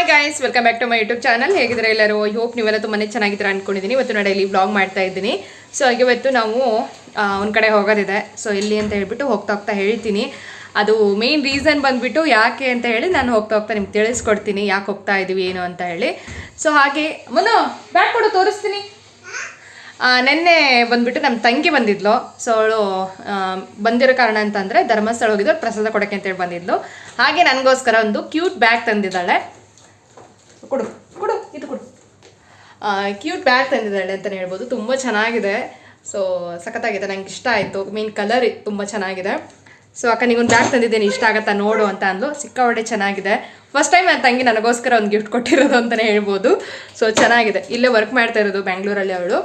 Hi guys welcome back to my YouTube channel ಹೇಗಿದ್ರೆ ಎಲ್ಲರೂ? I hope ನೀವೆಲ್ಲ ತುಂಬಾ ಚೆನ್ನಾಗಿದ್ರೆ ಅನ್ಕೊಂಡಿದ್ದೀನಿ. ಇವತ್ತು ನಾನು ಇಲ್ಲಿ ಬ್ಲಾಗ್ ಮಾಡ್ತಾ ಇದ್ದೀನಿ. ಸೊ ಇವತ್ತು ನಾವು ಒಂದು ಕಡೆ ಹೋಗೋದಿದೆ. ಸೊ ಇಲ್ಲಿ ಅಂತ ಹೇಳ್ಬಿಟ್ಟು ಹೋಗ್ತಾ ಹೋಗ್ತಾ ಹೇಳ್ತೀನಿ. ಅದು ಮೇನ್ ರೀಸನ್ ಬಂದ್ಬಿಟ್ಟು ಯಾಕೆ ಅಂತ ಹೇಳಿ ನಾನು ಹೋಗ್ತಾ ಹೋಗ್ತಾ ನಿಮ್ಗೆ ತಿಳಿಸ್ಕೊಡ್ತೀನಿ. ಯಾಕೆ ಹೋಗ್ತಾ ಇದ್ದೀವಿ ಏನು ಅಂತ ಹೇಳಿ. ಸೊ ಹಾಗೆ ಮುನ್ನು ಬ್ಯಾಗ್ ಕೊಡು, ತೋರಿಸ್ತೀನಿ. ನೆನ್ನೆ ಬಂದ್ಬಿಟ್ಟು ನಮ್ಮ ತಂಗಿ ಬಂದಿದ್ಲು. ಸೊ ಅವಳು ಬಂದಿರೋ ಕಾರಣ ಅಂತಂದರೆ ಧರ್ಮಸ್ಥಳ ಹೋಗಿದ್ದು ಪ್ರಸಾದ ಕೊಡೋಕ್ಕೆ ಅಂತೇಳಿ ಬಂದಿದ್ಲು. ಹಾಗೆ ನನಗೋಸ್ಕರ ಒಂದು ಕ್ಯೂಟ್ ಬ್ಯಾಗ್ ತಂದಿದ್ದಾಳೆ. ಕೊಡು ಕೊಡು, ಇದು ಕೊಡು. ಕ್ಯೂಟ್ ಬ್ಯಾಗ್ ತಂದಿದ್ದಾಳೆ ಅಂತಲೇ ಹೇಳ್ಬೋದು. ತುಂಬ ಚೆನ್ನಾಗಿದೆ. ಸೊ ಸಖತ್ತಾಗಿದೆ. ನಂಗೆ ಇಷ್ಟ ಆಯಿತು. ಮೀನ್ ಕಲರ್ ತುಂಬ ಚೆನ್ನಾಗಿದೆ. ಸೊ ಅಕ್ಕ, ನಿಗೊಂದು ಬ್ಯಾಗ್ ತಂದಿದ್ದೇನೆ. ಇಷ್ಟ ಆಗತ್ತಾ ನೋಡು ಅಂತ ಅಂದ್ಲು. ಸಿಕ್ಕಾಪಟ್ಟೆ ಚೆನ್ನಾಗಿದೆ. ಫಸ್ಟ್ ಟೈಮ್ ನನ್ನ ತಂಗಿ ನನಗೋಸ್ಕರ ಒಂದು ಗಿಫ್ಟ್ ಕೊಟ್ಟಿರೋದು ಅಂತಲೇ ಹೇಳ್ಬೋದು. ಸೊ ಚೆನ್ನಾಗಿದೆ. ಇಲ್ಲೇ ವರ್ಕ್ ಮಾಡ್ತಾ ಇರೋದು ಬೆಂಗಳೂರಲ್ಲಿ ಅವಳು.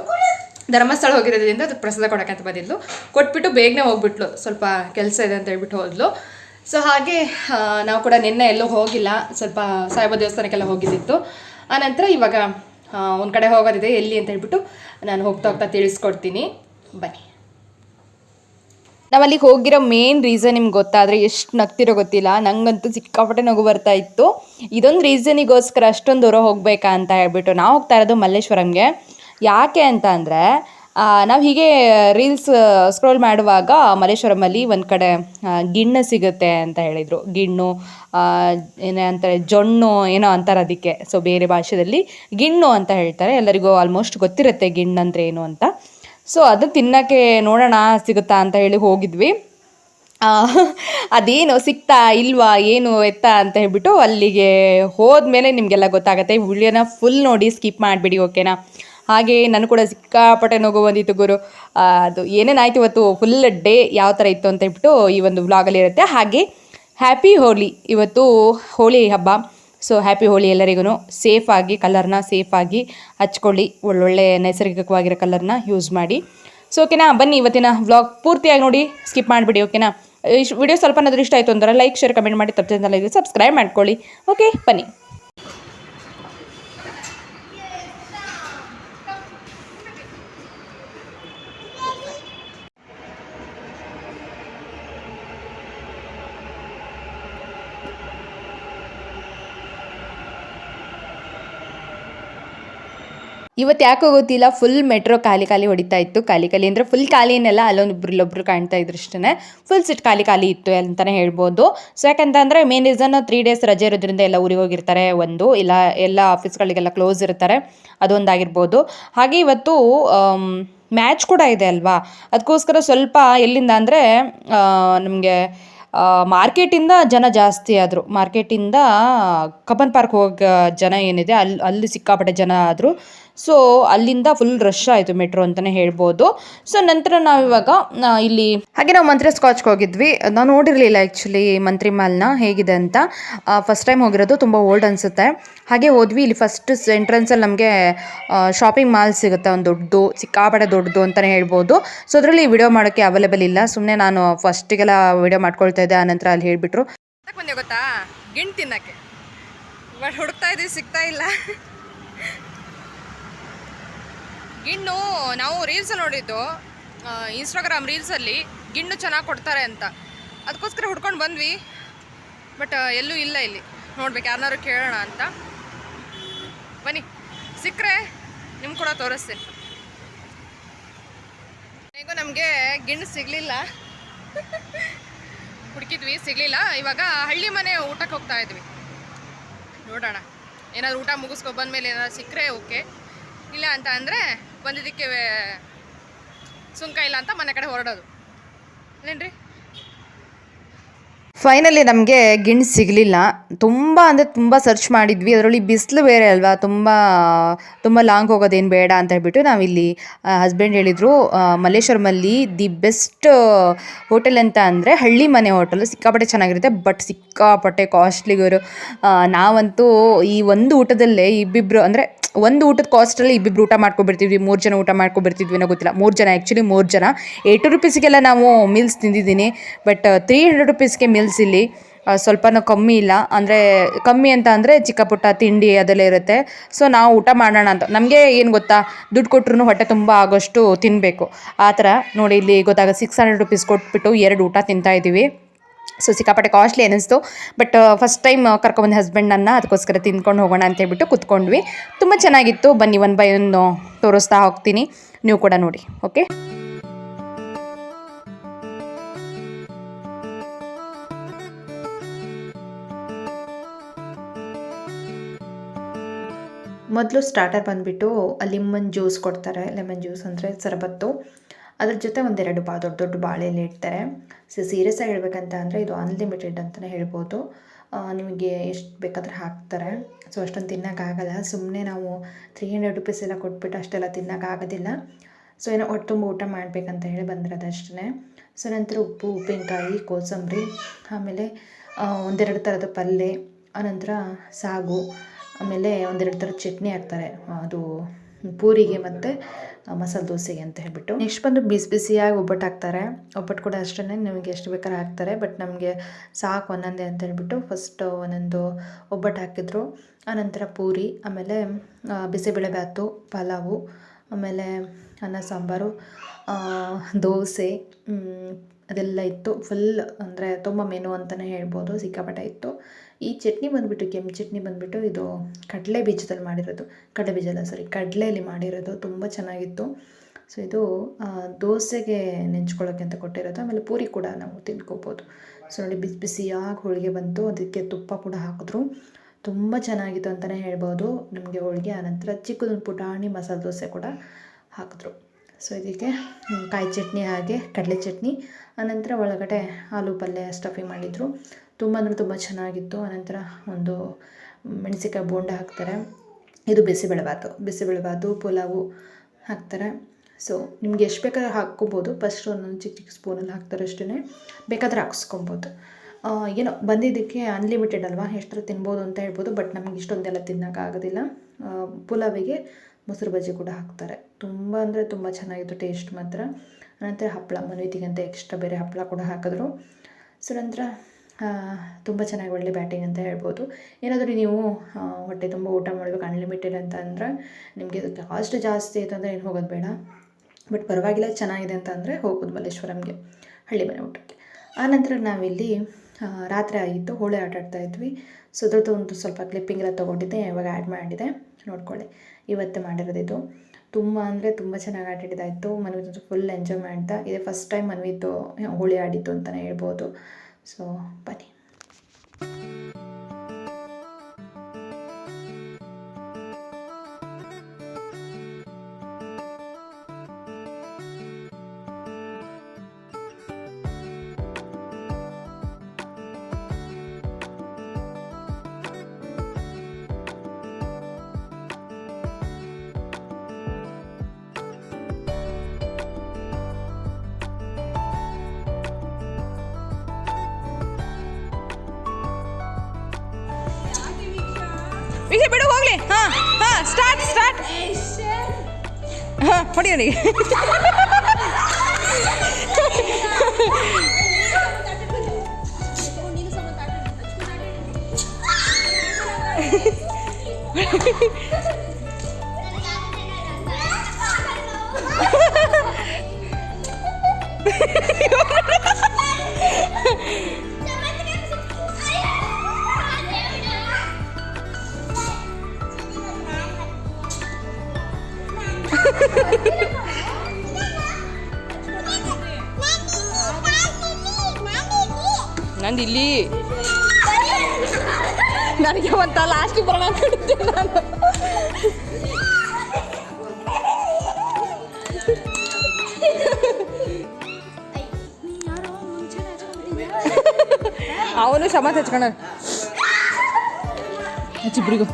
ಧರ್ಮಸ್ಥಳ ಹೋಗಿರೋದ್ರಿಂದ ಅದು ಪ್ರಸಾದ ಕೊಡೋಕೆ ಅಂತ ಬಂದಿದ್ಲು. ಕೊಟ್ಬಿಟ್ಟು ಬೇಗನೆ ಹೋಗ್ಬಿಟ್ಲು. ಸ್ವಲ್ಪ ಕೆಲಸ ಇದೆ ಅಂತ ಹೇಳ್ಬಿಟ್ಟು ಹೋದ್ಲು. ಸೊ ಹಾಗೆ ನಾವು ಕೂಡ ನಿನ್ನೆ ಎಲ್ಲೂ ಹೋಗಿಲ್ಲ. ಸ್ವಲ್ಪ ಸಾಯಿಬಾ ದೇವಸ್ಥಾನಕ್ಕೆಲ್ಲ ಹೋಗಿದ್ದಿತ್ತು. ಆನಂತರ ಇವಾಗ ಒಂದು ಕಡೆ ಹೋಗೋದಿದೆ. ಎಲ್ಲಿ ಅಂತ ಹೇಳ್ಬಿಟ್ಟು ನಾನು ಹೋಗ್ತಾ ಹೋಗ್ತಾ ತಿಳಿಸ್ಕೊಡ್ತೀನಿ. ಬನ್ನಿ. ನಾವಲ್ಲಿಗೆ ಹೋಗಿರೋ ಮೇನ್ ರೀಸನ್ ನಿಮ್ಗೆ ಗೊತ್ತಾದರೆ ಎಷ್ಟು ನಗ್ತಿರೋ ಗೊತ್ತಿಲ್ಲ. ನಂಗಂತೂ ಸಿಕ್ಕಾಪಟ್ಟೆ ನಗು ಬರ್ತಾ ಇತ್ತು. ಇದೊಂದು ರೀಸನಿಗೋಸ್ಕರ ಅಷ್ಟೊಂದು ದೂರ ಹೋಗಬೇಕಾ ಅಂತ ಹೇಳ್ಬಿಟ್ಟು ನಾವು ಹೋಗ್ತಾ ಇರೋದು ಮಲ್ಲೇಶ್ವರಂಗೆ. ಯಾಕೆ ಅಂತ ಅಂದರೆ ನಾವು ಹೀಗೆ ರೀಲ್ಸ್ ಸ್ಕ್ರೋಲ್ ಮಾಡುವಾಗ ಮಲ್ಲೇಶ್ವರಮಲ್ಲಿ ಒಂದು ಕಡೆ ಗಿಣ್ಣು ಸಿಗುತ್ತೆ ಅಂತ ಹೇಳಿದರು. ಗಿಣ್ಣು ಏನೇ ಅಂತಾರೆ, ಜೊಣ್ಣು, ಏನೋ ಅಂತಾರೆ ಅದಕ್ಕೆ. ಸೊ ಬೇರೆ ಭಾಷೆಯಲ್ಲಿ ಗಿಣ್ಣು ಅಂತ ಹೇಳ್ತಾರೆ. ಎಲ್ಲರಿಗೂ ಆಲ್ಮೋಸ್ಟ್ ಗೊತ್ತಿರುತ್ತೆ ಗಿಣ್ಣು ಅಂದರೆ ಏನು ಅಂತ. ಸೊ ಅದು ತಿನ್ನೋಕ್ಕೆ ನೋಡೋಣ ಸಿಗುತ್ತಾ ಅಂತ ಹೇಳಿ ಹೋಗಿದ್ವಿ. ಅದೇನು ಸಿಗ್ತಾ ಇಲ್ವಾ, ಏನು ಎತ್ತ ಅಂತ ಹೇಳ್ಬಿಟ್ಟು ಅಲ್ಲಿಗೆ ಹೋದ್ಮೇಲೆ ನಿಮಗೆಲ್ಲ ಗೊತ್ತಾಗುತ್ತೆ. ವಿಡಿಯೋನ ಫುಲ್ ನೋಡಿ ಸ್ಕಿಪ್ ಮಾಡಿಬಿಡಿ ಓಕೆನಾ ಹಾಗೆ ನಾನು ಕೂಡ ಸಿಕ್ಕಾಪಟ್ಟೆ ನೋವು ಬಂದಿತ್ತು ಗುರು. ಅದು ಏನೇನಾಯ್ತು ಇವತ್ತು? ಫುಲ್ ಡೇ ಯಾವ ಥರ ಇತ್ತು ಅಂತ ಹೇಳ್ಬಿಟ್ಟು ಈ ಒಂದು ವ್ಲಾಗಲ್ಲಿ ಇರುತ್ತೆ. ಹಾಗೆ ಹ್ಯಾಪಿ ಹೋಲಿ ಇವತ್ತು ಹೋಳಿ ಹಬ್ಬ. ಸೊ ಹ್ಯಾಪಿ ಹೋಳಿ ಎಲ್ಲರಿಗೂ ಸೇಫಾಗಿ ಕಲರ್ನ ಸೇಫಾಗಿ ಹಚ್ಕೊಳ್ಳಿ. ಒಳ್ಳೊಳ್ಳೆ ನೈಸರ್ಗಿಕವಾಗಿರೋ ಕಲರ್ನ ಯೂಸ್ ಮಾಡಿ. ಸೊ ಓಕೆನಾ ಬನ್ನಿ ಇವತ್ತಿನ ವ್ಲಾಗ್ ಪೂರ್ತಿಯಾಗಿ ನೋಡಿ. ಸ್ಕಿಪ್ ಮಾಡಿಬಿಡಿ ಓಕೆನಾ ವಿಡಿಯೋ ಸ್ವಲ್ಪನಾದರೂ ಇಷ್ಟ ಆಯಿತು ಅಂದ್ರೆ ಲೈಕ್ ಶೇರ್ ಕಮೆಂಟ್ ಮಾಡಿ. ತಪ್ಪು ಸಬ್ಸ್ಕ್ರೈಬ್ ಮಾಡ್ಕೊಳ್ಳಿ. ಓಕೆ ಬನ್ನಿ. ಇವತ್ತು ಯಾಕೋ ಗೊತ್ತಿಲ್ಲ ಫುಲ್ ಮೆಟ್ರೋ ಖಾಲಿ ಖಾಲಿ ಹೊಡಿತಾ ಇತ್ತು, ಖಾಲಿ ಖಾಲಿ ಅಂದರೆ ಫುಲ್ ಖಾಲಿ ಏನಲ್ಲ ಅಲ್ಲೊಂದು ಇಲ್ಲೊಬ್ರು ಕಾಣ್ತಾ ಇದ್ರು ಅಷ್ಟೇ ಫುಲ್ ಸಿಟ್ ಖಾಲಿ ಖಾಲಿ ಇತ್ತು ಅಂತಲೇ ಹೇಳ್ಬೋದು. ಸೊ ಯಾಕಂತಂದರೆ ಮೇನ್ ರೀಸನ್ ತ್ರೀ ಡೇಸ್ ರಜೆ ಇರೋದ್ರಿಂದ ಎಲ್ಲ ಊರಿಗೆ ಹೋಗಿರ್ತಾರೆ ಒಂದು, ಇಲ್ಲ ಎಲ್ಲ ಆಫೀಸ್ಗಳಿಗೆಲ್ಲ ಕ್ಲೋಸ್ ಇರ್ತಾರೆ, ಅದೊಂದಾಗಿರ್ಬೋದು. ಹಾಗೆ ಇವತ್ತು ಮ್ಯಾಚ್ ಕೂಡ ಇದೆ ಅಲ್ವಾ? ಅದಕ್ಕೋಸ್ಕರ ಸ್ವಲ್ಪ ಎಲ್ಲಿಂದ ಅಂದರೆ ನಮಗೆ ಮಾರ್ಕೆಟಿಂದ ಜನ ಜಾಸ್ತಿ ಆದರು. ಮಾರ್ಕೆಟಿಂದ ಕಬ್ಬನ್ ಪಾರ್ಕ್ ಹೋಗೋ ಜನ ಏನಿದೆ ಅಲ್ಲಿ ಅಲ್ಲಿ ಸಿಕ್ಕಾಪಟ್ಟೆ ಜನ ಆದರು. ಸೊ ಅಲ್ಲಿಂದ ಫುಲ್ ರಶ್ ಆಯಿತು ಮೆಟ್ರೋ ಅಂತಲೇ ಹೇಳ್ಬೋದು. ಸೊ ನಂತರ ನಾವಿವಾಗ ಇಲ್ಲಿ ಹಾಗೆ ನಾವು ಮಂತ್ರಿ ಸ್ಕಾಚ್ಗೆ ಹೋಗಿದ್ವಿ. ನಾವು ನೋಡಿರಲಿಲ್ಲ ಆ್ಯಕ್ಚುಲಿ ಮಂತ್ರಿ ಮಾಲ್ನ ಹೇಗಿದೆ ಅಂತ. ಫಸ್ಟ್ ಟೈಮ್ ಹೋಗಿರೋದು ತುಂಬ ಓಲ್ಡ್ ಅನಿಸುತ್ತೆ. ಹಾಗೆ ಹೋದ್ವಿ, ಇಲ್ಲಿ ಫಸ್ಟ್ ಎಂಟ್ರೆನ್ಸಲ್ಲಿ ನಮಗೆ ಶಾಪಿಂಗ್ ಮಾಲ್ ಸಿಗುತ್ತೆ ಒಂದು ದೊಡ್ಡದು, ಸಿಕ್ಕಾಪಟ್ಟೆ ದೊಡ್ಡದು ಅಂತಲೇ ಹೇಳ್ಬೋದು. ಸೊ ಅದರಲ್ಲಿ ವಿಡಿಯೋ ಮಾಡೋಕ್ಕೆ ಅವೈಲೇಬಲ್ ಇಲ್ಲ. ಸುಮ್ಮನೆ ನಾನು ಫಸ್ಟಿಗೆಲ್ಲ ವಿಡಿಯೋ ಮಾಡ್ಕೊಳ್ತಾ ಇದ್ದೆ ಆನಂತರ ಅಲ್ಲಿ ಹೇಳಿಬಿಟ್ರು. ಬಂದೆ ಗೊತ್ತಾ? ಗಿಣ್ ತಿನ್ನಕ್ಕೆ. ಬಟ್ ಹುಡುಕ್ತಾ ಇದ್ದೀವಿ ಸಿಗ್ತಾ ಇಲ್ಲ. ಗಿಣ್ಣು ನಾವು ರೀಲ್ಸ್ ನೋಡಿದ್ದು ಇನ್ಸ್ಟಾಗ್ರಾಮ್ ರೀಲ್ಸಲ್ಲಿ ಗಿಣ್ಣು ಚೆನ್ನಾಗಿ ಕೊಡ್ತಾರೆ ಅಂತ. ಅದಕ್ಕೋಸ್ಕರ ಹುಡ್ಕೊಂಡು ಬಂದ್ವಿ, ಬಟ್ ಎಲ್ಲೂ ಇಲ್ಲ ಇಲ್ಲಿ. ನೋಡ್ಬೇಕು ಯಾರನ್ನಾರು ಕೇಳೋಣ ಅಂತ. ಬನ್ನಿ, ಸಿಕ್ಕರೆ ನಿಮ್ಗೆ ಕೂಡ ತೋರಿಸ್ತೀನಿ ಹೇಗೋ ನಮಗೆ ಗಿಣ್ಣು ಸಿಗಲಿಲ್ಲ. ಹುಡುಕಿದ್ವಿ, ಸಿಗಲಿಲ್ಲ. ಇವಾಗ ಹಳ್ಳಿ ಮನೆ ಊಟಕ್ಕೆ ಹೋಗ್ತಾ ಇದ್ವಿ. ನೋಡೋಣ. ಏನಾದ್ರು ಊಟ ಮುಗಿಸ್ಕೊ ಬಂದಮೇಲೆ ಏನಾದ್ರು ಸಿಕ್ಕರೆ, ಓಕೆ. ಇಲ್ಲ ಅಂತ ಅಂದರೆ ಬಂದಿದ್ದಕ್ಕೆ ಸುಂಕ ಇಲ್ಲ ಅಂತ ಮನೆ ಕಡೆ ಹೊರಡೋದು. ಏನ್ರಿ? ಫೈನಲಿ ನಮಗೆ ಗಿಣ್ಣು ಸಿಗಲಿಲ್ಲ. ತುಂಬ ಅಂದರೆ ತುಂಬ ಸರ್ಚ್ ಮಾಡಿದ್ವಿ. ಅದರಲ್ಲಿ ಬಿಸಿಲು ಬೇರೆ ಅಲ್ವಾ? ತುಂಬ ತುಂಬ ಲಾಂಗ್ ಹೋಗೋದೇನು ಬೇಡ ಅಂತ ಹೇಳ್ಬಿಟ್ಟು ನಾವಿಲ್ಲಿ ಹಸ್ಬೆಂಡ್ ಹೇಳಿದರು ಮಲ್ಲೇಶ್ವರಮಲ್ಲಿ ದಿ ಬೆಸ್ಟ್ ಹೋಟೆಲ್ ಅಂತ ಅಂದರೆ ಹಳ್ಳಿ ಮನೆ ಹೋಟೆಲ್ ಸಿಕ್ಕಾಪಟ್ಟೆ ಚೆನ್ನಾಗಿರುತ್ತೆ ಬಟ್ ಸಿಕ್ಕಾಪಟ್ಟೆ ಕಾಸ್ಟ್ಲಿಗರು ನಾವಂತೂ ಈ ಒಂದು ಊಟದಲ್ಲೇ ಇಬ್ಬಿಬ್ರು ಅಂದರೆ ಒಂದು ಊಟದ ಕಾಸ್ಟಲ್ಲಿ ಇಬ್ಬಿಬ್ರು ಊಟ ಮಾಡ್ಕೊಬಿಡ್ತಿದ್ವಿ, ಮೂರು ಜನ ಊಟ ಮಾಡ್ಕೊಬಿಡ್ತಿದ್ವಿ ಅನ್ನೋ ಗೊತ್ತಿಲ್ಲ. ಮೂರು ಜನ ಆ್ಯಕ್ಚುಲಿ ಮೂರು ಜನ. ಏಯ್ಟಿ ರುಪೀಸ್ಗೆಲ್ಲ ನಾವು ಮೀಲ್ಸ್ ತಿಂದಿದ್ದೀನಿ ಬಟ್ ತ್ರೀ ಹಂಡ್ರೆಡ್ ರುಪೀಸ್ಗೆ ಮೀಲ್ಸ್ ಇಲ್ಲಿ ಸ್ವಲ್ಪನೂ ಕಮ್ಮಿ ಇಲ್ಲ. ಅಂದರೆ, ಕಮ್ಮಿ ಅಂತ ಅಂದರೆ ಚಿಕ್ಕ ಪುಟ್ಟ ತಿಂಡಿ ಅದೆಲ್ಲ ಇರುತ್ತೆ. ಸೊ ನಾವು ಊಟ ಮಾಡೋಣ ಅಂತ. ನಮಗೆ ಏನು ಗೊತ್ತಾ, ದುಡ್ಡು ಕೊಟ್ಟರು ಹೊಟ್ಟೆ ತುಂಬ ಆಗೋಷ್ಟು ತಿನ್ನಬೇಕು ಆ ಥರ ನೋಡಿ, ಇಲ್ಲಿ ಗೊತ್ತಾಗ ಸಿಕ್ಸ್ ಹಂಡ್ರೆಡ್ ರುಪೀಸ್ ಕೊಟ್ಬಿಟ್ಟು ಎರಡು ಊಟ ತಿಂತಾ ಇದ್ದೀವಿ. ಸೊ ಸಿಕ್ಕಾಪಟ್ಟೆ ಕಾಸ್ಟ್ಲಿ ಅನ್ನಿಸ್ತು. ಬಟ್ ಫಸ್ಟ್ ಟೈಮ್ ಕರ್ಕೊಂಬಂದು ಹಸ್ಬೆಂಡನ್ನು ಅದಕ್ಕೋಸ್ಕರ ತಿಂದ್ಕೊಂಡು ಹೋಗೋಣ ಅಂತ ಹೇಳ್ಬಿಟ್ಟು ಕುತ್ಕೊಂಡ್ವಿ. ತುಂಬ ಚೆನ್ನಾಗಿತ್ತು. ಬನ್ನಿ ಒನ್ ಬೈ ಒನ್ ತೋರಿಸ್ತಾ ಹೋಗ್ತೀನಿ. ನೀವು ಕೂಡ ನೋಡಿ ಓಕೆ ಮೊದಲು ಸ್ಟಾರ್ಟರ್ ಬಂದುಬಿಟ್ಟು ಲಿಮನ್ ಜ್ಯೂಸ್ ಕೊಡ್ತಾರೆ. ಲೆಮನ್ ಜ್ಯೂಸ್ ಅಂದರೆ ಸರಬತ್ತು. ಅದ್ರ ಜೊತೆ ಒಂದೆರಡು ಬಾ, ದೊಡ್ಡ ದೊಡ್ಡ ಬಾಳೆಲೆ ಇಡ್ತಾರೆ. ಸೊ ಸೀರಿಯಸ್ ಆಗಿ ಹೇಳ್ಬೇಕಂತ ಅಂದರೆ ಇದು ಅನ್ಲಿಮಿಟೆಡ್ ಅಂತಲೇ ಹೇಳ್ಬೋದು. ನಿಮಗೆ ಎಷ್ಟು ಬೇಕಾದ್ರೆ ಹಾಕ್ತಾರೆ. ಸೊ, ಅಷ್ಟೊಂದು ತಿನ್ನೋಕ್ಕಾಗಲ್ಲ ಸುಮ್ಮನೆ ನಾವು ತ್ರೀ ಹಂಡ್ರೆಡ್ ರುಪೀಸ್ ಎಲ್ಲ ಕೊಟ್ಬಿಟ್ಟು ಅಷ್ಟೆಲ್ಲ ತಿನ್ನೋಕ್ಕಾಗೋದಿಲ್ಲ ಸೊ, ಏನೋ ಒಟ್ಟು ತುಂಬ ಊಟ ಮಾಡಬೇಕಂತ ಹೇಳಿ ಬಂದಿರೋದಷ್ಟೇ ಸೊ, ನಂತರ ಉಪ್ಪು, ಉಪ್ಪಿನಕಾಯಿ, ಕೋಸಂಬರಿ, ಆಮೇಲೆ ಒಂದೆರಡು ಥರದ ಪಲ್ಯ ಆನಂತರ ಸಾಗು, ಆಮೇಲೆ ಒಂದೆರಡು ಥರದ ಚಟ್ನಿ ಹಾಕ್ತಾರೆ. ಅದು ಪೂರಿಗೆ ಮತ್ತು ಮಸಾಲೆ ದೋಸೆಗೆ ಅಂತ ಹೇಳಿಬಿಟ್ಟು. ನೆಕ್ಸ್ಟ್ ಬಂದು ಬಿಸಿ ಬಿಸಿಯಾಗಿ ಒಬ್ಬಟ್ಟು ಹಾಕ್ತಾರೆ. ಒಬ್ಬಟ್ಟು ಕೂಡ ಅಷ್ಟೇ ನಿಮಗೆ ಎಷ್ಟು ಬೇಕಾದ್ರೆ ಹಾಕ್ತಾರೆ. ಬಟ್ ನಮಗೆ ಸಾಕು ಒಂದೊಂದೇ ಅಂತ ಹೇಳಿಬಿಟ್ಟು ಫಸ್ಟ್ ಒಂದೊಂದು ಒಬ್ಬಟ್ಟು ಹಾಕಿದ್ರು. ಆನಂತರ ಪೂರಿ, ಆಮೇಲೆ ಬಿಸಿಬೇಳೆಬಾತು ಪಲಾವು, ಆಮೇಲೆ ಅನ್ನ ಸಾಂಬಾರು ದೋಸೆ ಅದೆಲ್ಲ ಇತ್ತು. ಫುಲ್ ಅಂದರೆ ತುಂಬ ಮೆನು ಅಂತಲೇ ಹೇಳ್ಬೋದು. ಸಿಕ್ಕಾಪಟ್ಟೆ ಇತ್ತು. ಈ ಚಟ್ನಿ ಬಂದುಬಿಟ್ಟು, ಕೆಂಪು ಚಟ್ನಿ ಬಂದುಬಿಟ್ಟು ಇದು ಕಡಲೆ ಬೀಜದಲ್ಲಿ ಮಾಡಿರೋದು. ಕಡಲೆ ಬೀಜ ಅಲ್ಲ ಸಾರಿ ಕಡಲೆಯಲ್ಲಿ ಮಾಡಿರೋದು. ತುಂಬ ಚೆನ್ನಾಗಿತ್ತು. ಸೊ ಇದು ದೋಸೆಗೆ ನೆಂಚ್ಕೊಳ್ಳೋಕ್ಕೆ ಅಂತ ಕೊಟ್ಟಿರೋದು. ಆಮೇಲೆ ಪೂರಿ ಕೂಡ ನಾವು ತಿನ್ಕೋಬೋದು ಸೊ ನೋಡಿ, ಬಿಸಿ ಬಿಸಿಯಾಗಿ ಹೋಳಿಗೆ ಬಂತು. ಅದಕ್ಕೆ ತುಪ್ಪ ಕೂಡ ಹಾಕಿದ್ರು. ತುಂಬ ಚೆನ್ನಾಗಿತ್ತು ಅಂತಲೇ ಹೇಳ್ಬೋದು. ನಮಗೆ ಹೋಳಿಗೆ ಆನಂತರ ಚಿಕ್ಕದೊಂದು ಪುಟಾಣಿ ಮಸಾಲೆ ದೋಸೆ ಕೂಡ ಹಾಕಿದ್ರು. ಸೊ ಇದಕ್ಕೆ ಕಾಯಿ ಚಟ್ನಿ ಹಾಗೆ ಕಡಲೆ ಚಟ್ನಿ. ಆನಂತರ ಒಳಗಡೆ ಆಲೂ ಪಲ್ಯ ಸ್ಟಫಿಂಗ್ ಮಾಡಿದರು. ತುಂಬ ಅಂದರೆ ತುಂಬ ಚೆನ್ನಾಗಿತ್ತು. ಆನಂತರ ಒಂದು ಮೆಣಸಿಕಾಯಿ ಬೋಂಡ ಹಾಕ್ತಾರೆ. ಇದು ಬಿಸಿಬೇಳೆಬಾತು ಬಿಸಿಬೇಳೆಬಾತು ಪುಲಾವು ಹಾಕ್ತಾರೆ. ಸೊ ನಿಮ್ಗೆ ಎಷ್ಟು ಬೇಕಾದ್ರೆ ಹಾಕ್ಕೊಬೋದು. ಫಸ್ಟ್ ಒಂದೊಂದು ಚಿಕ್ಕ ಚಿಕ್ಕ ಸ್ಪೂನಲ್ಲಿ ಹಾಕ್ತಾರೆ ಅಷ್ಟೇ ಬೇಕಾದ್ರೆ ಹಾಕ್ಸ್ಕೊಬೋದು. ಏನೋ, ಬಂದಿದ್ದಕ್ಕೆ ಅನ್ಲಿಮಿಟೆಡ್ ಅಲ್ವಾ? ಎಷ್ಟರ ತಿನ್ಬೋದು ಅಂತ ಹೇಳ್ಬೋದು. ಬಟ್ ನಮಗೆ ಇಷ್ಟೊಂದೆಲ್ಲ ತಿನ್ನೋಕ್ಕಾಗೋದಿಲ್ಲ ಪುಲಾವಿಗೆ ಮೊಸರು ಬಜ್ಜಿ ಕೂಡ ಹಾಕ್ತಾರೆ. ತುಂಬ ಅಂದರೆ ತುಂಬ ಚೆನ್ನಾಗಿತ್ತು ಟೇಸ್ಟ್ ಮಾತ್ರ. ಆನಂತರ ಹಪ್ಪಳ ಮನುವಿತಿಗೆ ಎಕ್ಸ್ಟ್ರಾ ಬೇರೆ ಹಪ್ಪಳ ಕೂಡ ಹಾಕಿದ್ರು. ಸೊ ನಂತರ ತುಂಬ ಚೆನ್ನಾಗಿ ಒಳ್ಳೆ ಬ್ಯಾಟಿಂಗ್ ಅಂತ ಹೇಳ್ಬೋದು. ಏನಾದರೂ ನೀವು ಹೊಟ್ಟೆ ತುಂಬ ಊಟ ಮಾಡಬೇಕು, ಅನ್ಲಿಮಿಟೆಡ್ ಅಂತ ಅಂದ್ರೆ ನಿಮಗೆ ಕಾಸ್ಟ್ ಜಾಸ್ತಿ ಆಯಿತು ಅಂದರೆ ಏನು ಹೋಗೋದು ಬೇಡ. ಬಟ್ ಪರವಾಗಿಲ್ಲ, ಚೆನ್ನಾಗಿದೆ ಅಂತ ಅಂದರೆ ಹೋಗ್ಬೋದು ಮಲ್ಲೇಶ್ವರಂಗೆ, ಹಳ್ಳಿ ಮನೆ ಊಟಕ್ಕೆ. ಆನಂತರ ನಾವಿಲ್ಲಿ ರಾತ್ರಿ ಆಗಿತ್ತು, ಹೋಳಿ ಆಟ ಆಡ್ತಾ ಇದ್ವಿ. ಸೊ ಅದ್ರದ್ದು ಒಂದು ಸ್ವಲ್ಪ ಕ್ಲಿಪ್ಪಿಂಗ್ ಎಲ್ಲ ತೊಗೊಂಡಿದ್ದೆ, ಇವಾಗ ಆ್ಯಡ್ ಮಾಡಿದೆ. ನೋಡ್ಕೊಳ್ಳಿ. ಇವತ್ತೇ ಮಾಡಿರೋದಿದು. ತುಂಬ ಅಂದರೆ ತುಂಬ ಚೆನ್ನಾಗಿ ಆಟಾಡಿದಾಯಿತು ಮನವಿ ಫುಲ್ ಎಂಜಾಯ್ ಮಾಡ್ತಾ ಇದೇ ಫಸ್ಟ್ ಟೈಮ್ ಮನ್ವಿದ್ದು ಹೋಳಿ ಆಡಿತ್ತು ಅಂತಲೇ ಹೇಳ್ಬೋದು. ಸೊ ಬನ್ನಿ ವಿಷಯ ಬಿಡು ಹೋಗ್ಲಿ ಹಾ ಹಾ ಸ್ಟಾರ್ಟ್ ಸ್ಟಾರ್ಟ್ ಹಾ ಹೊಡಿ ಅವನಿಗೆ ನಂದು ಇಲ್ಲಿ ನನಗೆ ಒಂಥ ಲಾಸ್ಟಿಗೆ ಬರೋಣ ಅನ್ಕೊಂಡಿದ್ದೆ ನಾನು. ಅವನು ಸಮಾತ ಹಚ್ಕೊಂಡ ಹಚ್ಚಿಬ್ರಿಗೂ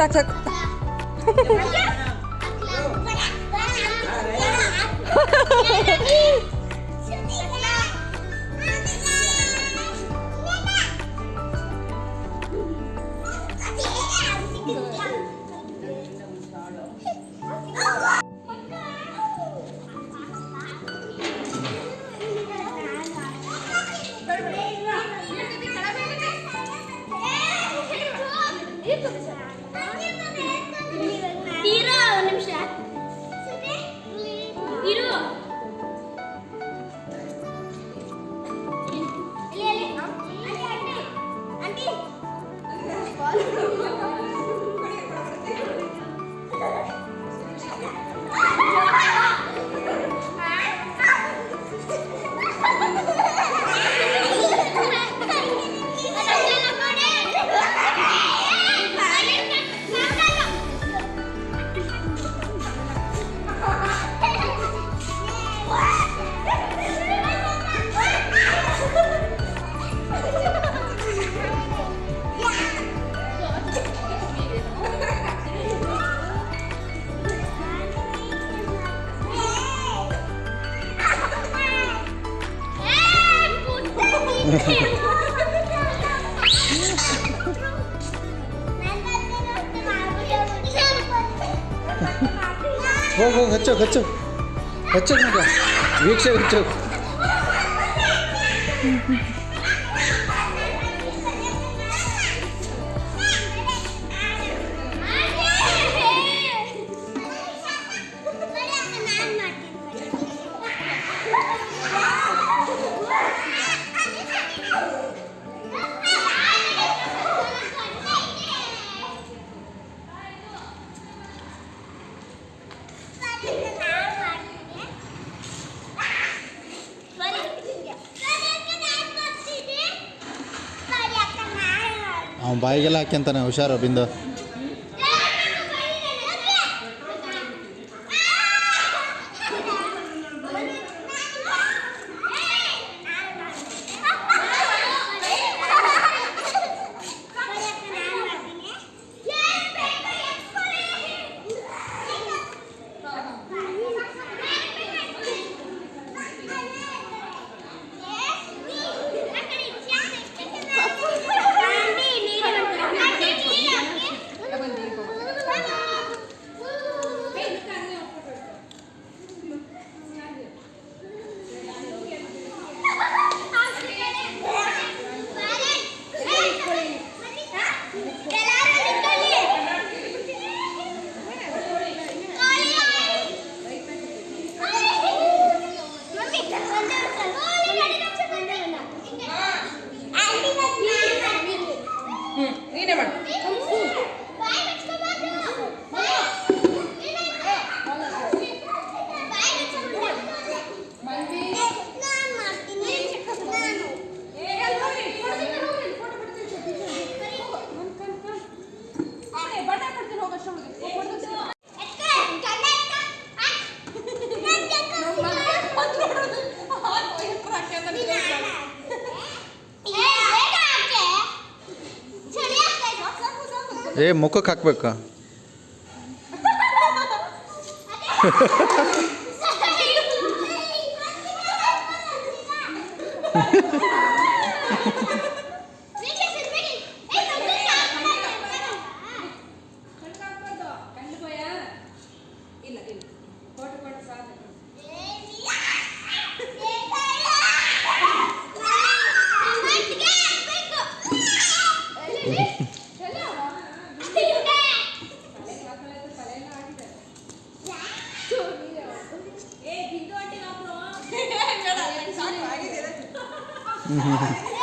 ಈಗ ಸಾಕು ಹೋಗಿ ಹೋಗಿ ಹಚ್ಚು ಹಚ್ಚು ಹಚ್ಚು ಮಗ ವೀಕ್ಷೆ ಹಚ್ಚು ಬಾಯಿಗೆಲ್ಲ ಹಾಕ್ಯಂತಾನೆ ಹುಷಾರು ಬಿಂದು. ಏ ಮುಖಕ್ಕೆ ಹಾಕ್ಬೇಕು? Mm-hmm.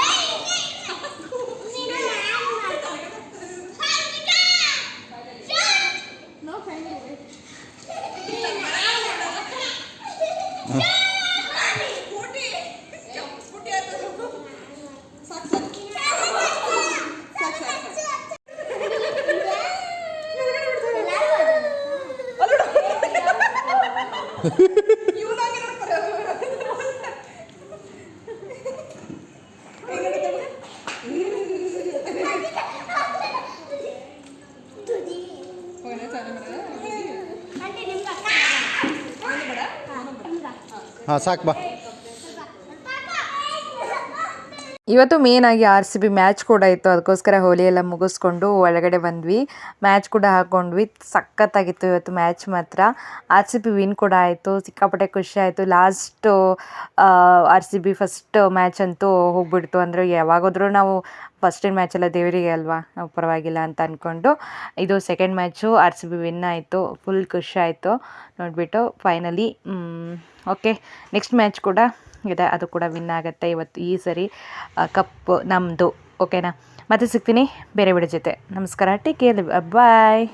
ಹಾಂ, ಸಾಕು ಬಾ. ಇವತ್ತು ಆಗಿ ಆರ್ ಸಿ ಬಿ ಮ್ಯಾಚ್ ಕೂಡ ಇತ್ತು. ಅದಕ್ಕೋಸ್ಕರ ಹೋಲಿ ಎಲ್ಲ ಮುಗಿಸ್ಕೊಂಡು ಒಳಗಡೆ ಬಂದ್ವಿ. ಮ್ಯಾಚ್ ಕೂಡ ಹಾಕ್ಕೊಂಡ್ವಿ ಸಖತ್ತಾಗಿತ್ತು ಇವತ್ತು ಮ್ಯಾಚ್ ಮಾತ್ರ. ಆರ್ ಸಿ ಬಿ ವಿನ್ ಕೂಡ ಆಯಿತು. ಸಿಕ್ಕಾಪಟ್ಟೆ ಖುಷಿ ಆಯಿತು. Last R C B first match ಅಂತೂ ಹೋಗ್ಬಿಡ್ತು. ಅಂದರೆ ಯಾವಾಗಾದ್ರೂ ನಾವು ಫಸ್ಟಿನ ಮ್ಯಾಚೆಲ್ಲ ದೇವರಿಗೆ ಅಲ್ವಾ? ನಾವು ಪರವಾಗಿಲ್ಲ ಅಂತ ಅಂದ್ಕೊಂಡು ಇದು second match R C B win ಆಯಿತು. ಫುಲ್ ಖುಷಿ ಆಯಿತು. ನೋಡಿಬಿಟ್ಟು ಫೈನಲಿ ಓಕೆ ನೆಕ್ಸ್ಟ್ ಮ್ಯಾಚ್ ಕೂಡ ಇದೆ. ಅದು ಕೂಡ ವಿನ್ ಆಗುತ್ತೆ ಇವತ್ತು ಈ ಸರಿ. ಕಪ್ ನಮ್ಮದು ಓಕೆನಾ ಮತ್ತೆ ಸಿಗ್ತೀನಿ ಬೇರೆ ಬೇರೆ ಜೊತೆ. ನಮಸ್ಕಾರ. Take care bye